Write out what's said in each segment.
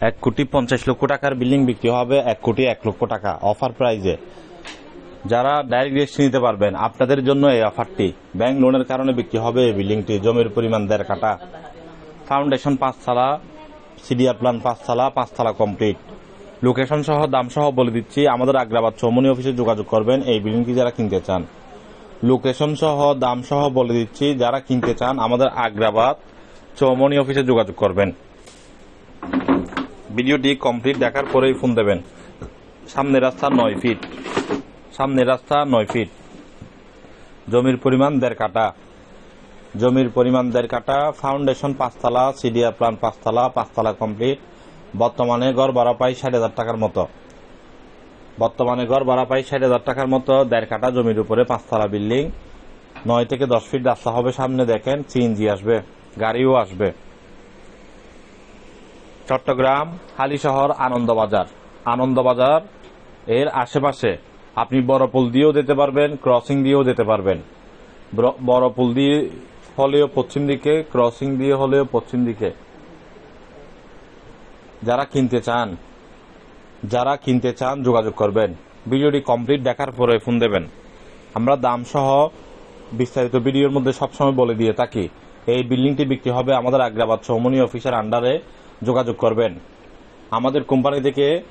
এক কোটি পঞ্চাশ লক্ষ টাকার বিল্ডিং বিক্রি হবে, এক কোটি এক লক্ষ টাকা অফার প্রাইজে যারা ডাইরেক্ট রেস্ট নিতে পারবেন, আপনাদের জন্য এই অফারটি। ব্যাংক লোনের কারণে বিক্রি হবে এই বিল্ডিংটি। জমির পরিমাণ দেড় কাটা ফাউন্ডেশন পাঁচতলা সিডিআর প্ল্যান পাঁচতলা পাঁচতলা কমপ্লিট লোকেশন সহ, দাম সহ বলে দিচ্ছি, আমাদের আগ্রাবাদ চৌমনি অফিসে যোগাযোগ করবেন, এই বিল্ডিংটি যারা কিনতে চান। লোকেশন সহ, দাম সহ বলে দিচ্ছি, যারা কিনতে চান, আমাদের আগ্রাবাদ চৌমনি অফিসে যোগাযোগ করবেন। ভিডিওটি কমপ্লিট দেখার পরেই ফোন দেবেন। সামনের রাস্তা নয় ফিট। সামনের রাস্তা নয় ফিট। জমির পরিমাণ দেড় কাটা জমির পরিমাণ দেড় কাটা ফাউন্ডেশন পাঁচতলা সিডিয়া প্ল্যান পাঁচতলা পাঁচতলা কমপ্লিট। বর্তমানে গড় ভাড়া পাই ষাট হাজার টাকার মতো। বর্তমানে গড় ভাড়া পাই ষাট হাজার টাকার মতো দেড় কাটা জমির উপরে পাঁচতলা বিল্ডিং। নয় থেকে দশ ফিট রাস্তা হবে সামনে দেখেন, সিএনজি আসবে, গাড়িও আসবে। চট্টগ্রাম, হালিশহর, আনন্দবাজার। আনন্দবাজার এর আশেপাশে আপনি বড়পুল দিয়েও যেতে পারবেন ক্রসিং দিয়েও যেতে পারবেন। বড়পুল দিয়ে হলেও পশ্চিম দিকে ক্রসিং দিয়ে হলেও পশ্চিম দিকে। যারা কিনতে চান, যারা কিনতে চান যোগাযোগ করবেন। ভিডিওটি কমপ্লিট দেখার পরে ফোন দেবেন। আমরা দাম সহ বিস্তারিত ভিডিওর মধ্যে সবসময় বলে দিয়ে থাকি, এই বিল্ডিংটি বিক্রি হবে আমাদের আগ্রাবাদ চৌমনি অফিসের আন্ডারে যোগাযোগ করবেন। আমাদের কোম্পানি থেকে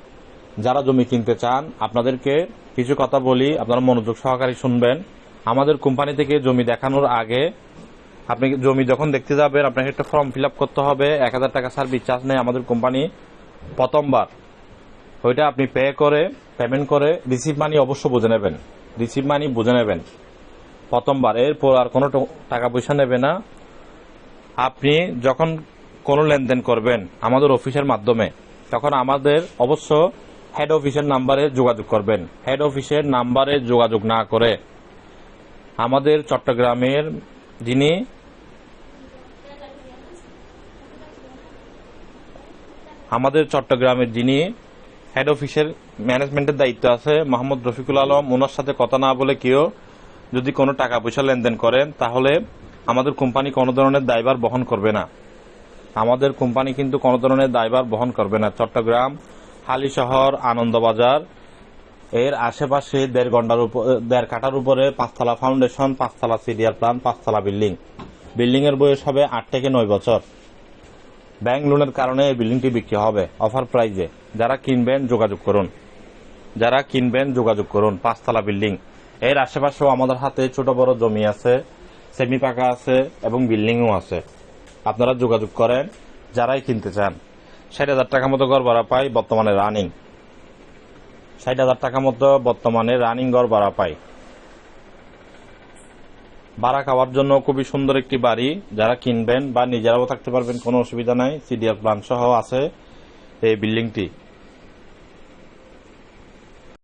যারা জমি কিনতে চান, আপনাদেরকে কিছু কথা বলি, আপনারা মনোযোগ সহকারে শুনবেন। আমাদের কোম্পানি থেকে জমি দেখানোর আগে আপনি জমি যখন দেখতে যাবেন, আপনাকে একটা ফর্ম ফিল করতে হবে। এক হাজার টাকা সার্ভিস চার্জ নেয় আমাদের কোম্পানি। প্রথমবার ওইটা আপনি পে করে পেমেন্ট করে রিসিভ মানি অবশ্য বুঝে নেবেন। রিসিভ মানি বুঝে নেবেন। প্রথমবার। এরপর আর কোনো টাকা পয়সা নেবে না। আপনি যখন কোনো লেনদেন করবেন আমাদের অফিসের মাধ্যমে, তখন আমাদের অবশ্য হেড অফিসের নাম্বারে যোগাযোগ করবেন। হেড অফিসের নাম্বারে যোগাযোগ না করে আমাদের চট্টগ্রামের যিনি আমাদের চট্টগ্রামের যিনি হেড অফিসের ম্যানেজমেন্টের দায়িত্ব আছে, মোহাম্মদ রফিকুল আলম ওনার সাথে কথা না বলে কেউ যদি কোনো টাকা পয়সা লেনদেন করেন, তাহলে আমাদের কোম্পানি কোনো ধরনের দায়ভার বহন করবে না। আমাদের কোম্পানি কিন্তু কোনো ধরনের দায়ভার বহন করবে না। চট্টগ্রাম, হালি শহর, আনন্দবাজার, এর আশেপাশে দেড় ঘণ্টার দেড় কাটার উপরে পাঁচতলা ফাউন্ডেশন, পাঁচতলা সিডিআর প্ল্যান পাঁচতলা বিল্ডিং। বিল্ডিং এর বয়স হবে আট থেকে নয় বছর। ব্যাংক লোনের কারণে এই বিল্ডিংটি বিক্রি হবে। অফার প্রাইজে যারা কিনবেন যোগাযোগ করুন। যারা কিনবেন যোগাযোগ করুন, পাঁচতলা বিল্ডিং। এর আশেপাশেও আমাদের হাতে ছোট বড় জমি আছে, সেমি পাকা আছে এবং বিল্ডিংও আছে। আপনারা যোগাযোগ করেন, যারাই কিনতে চান। ষাট হাজার টাকা মতো গড় ভাড়া পাই, বর্তমানে রানিং ষাট হাজার টাকা মতো বর্তমানে রানিং গড় ভাড়া পাই। ভাড়া খাওয়ার জন্য খুবই সুন্দর একটি বাড়ি, যারা কিনবেন বা নিজেরাও থাকতে পারবেন, কোনো অসুবিধা নাই। সিডিআর প্ল্যান সহ আছে এই বিল্ডিংটি